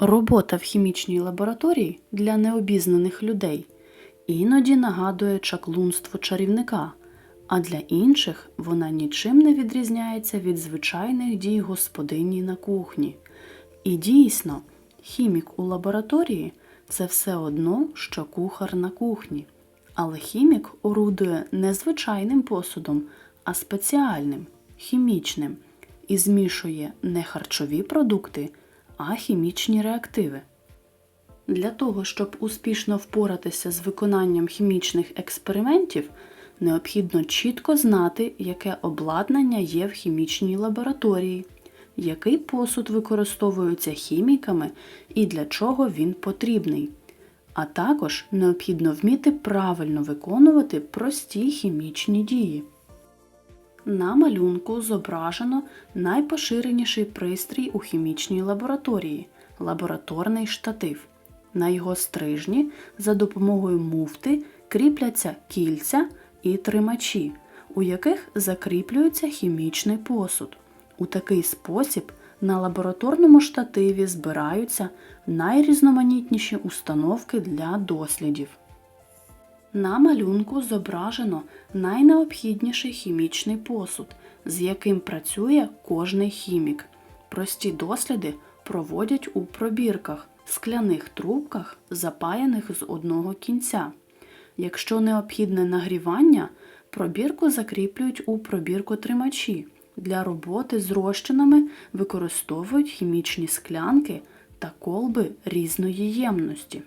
Робота в хімічній лабораторії для необізнаних людей іноді нагадує чаклунство чарівника, а для інших вона нічим не відрізняється від звичайних дій господині на кухні. І дійсно, хімік у лабораторії це все одно, що кухар на кухні. Але хімік орудує не звичайним посудом, а спеціальним, хімічним, і змішує не харчові продукти, а хімічні реактиви. Для того, щоб успішно впоратися з виконанням хімічних експериментів, необхідно чітко знати, яке обладнання є в хімічній лабораторії, який посуд використовується хіміками і для чого він потрібний. А також необхідно вміти правильно виконувати прості хімічні дії. На малюнку зображено найпоширеніший пристрій у хімічній лабораторії лабораторний штатив. На його стрижні за допомогою муфти кріпляться кільця і тримачі, у яких закріплюється хімічний посуд. У такий спосіб на лабораторному штативі збираються найрізноманітніші установки для дослідів. На малюнку зображено найнеобхідніший хімічний посуд, з яким працює кожний хімік. Прості досліди проводять у пробірках, скляних трубках, запаяних з одного кінця. Якщо необхідне нагрівання, пробірку закріплюють у пробірку тримачі. Для роботи з розчинами використовують хімічні склянки та колби різної ємності.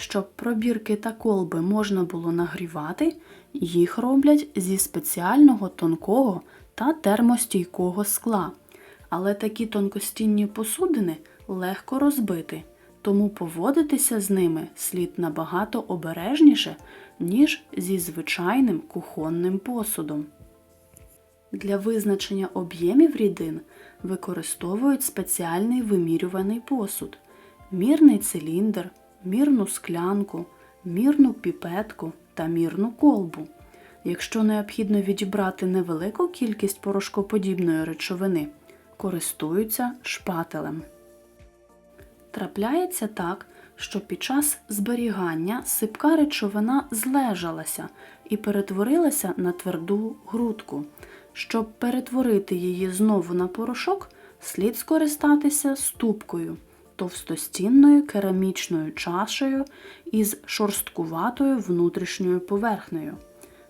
Щоб пробірки та колби можна було нагрівати, їх роблять зі спеціального тонкого та термостійкого скла. Але такі тонкостінні посудини легко розбити, тому поводитися з ними слід набагато обережніше, ніж зі звичайним кухонним посудом. Для визначення об'ємів рідин використовують спеціальний вимірюваний посуд, мірний циліндр, мірну склянку, мірну піпетку та мірну колбу. Якщо необхідно відібрати невелику кількість порошкоподібної речовини, користуються шпателем. Трапляється так, що під час зберігання сипка речовина злежалася і перетворилася на тверду грудку. Щоб перетворити її знову на порошок, слід скористатися ступкою, товстостінною керамічною чашею із шорсткуватою внутрішньою поверхнею.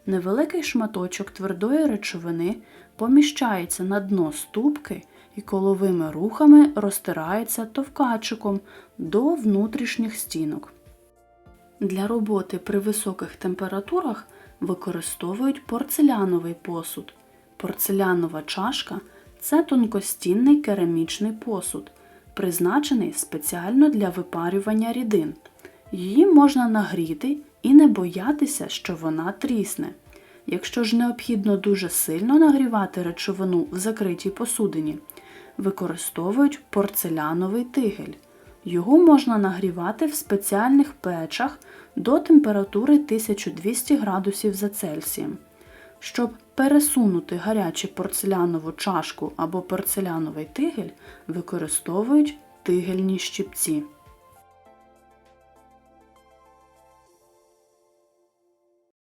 Невеликий шматочок твердої речовини поміщається на дно ступки і коловими рухами розтирається товкачиком до внутрішніх стінок. Для роботи при високих температурах використовують порцеляновий посуд. Порцелянова чашка це тонкостінний керамічний посуд, призначений спеціально для випарювання рідин. Її можна нагріти і не боятися, що вона трісне. Якщо ж необхідно дуже сильно нагрівати речовину в закритій посудині, використовують порцеляновий тигель. Його можна нагрівати в спеціальних печах до температури 1200 градусів за Цельсієм. Щоб пересунути гарячу порцелянову чашку або порцеляновий тигель, використовують тигельні щипці.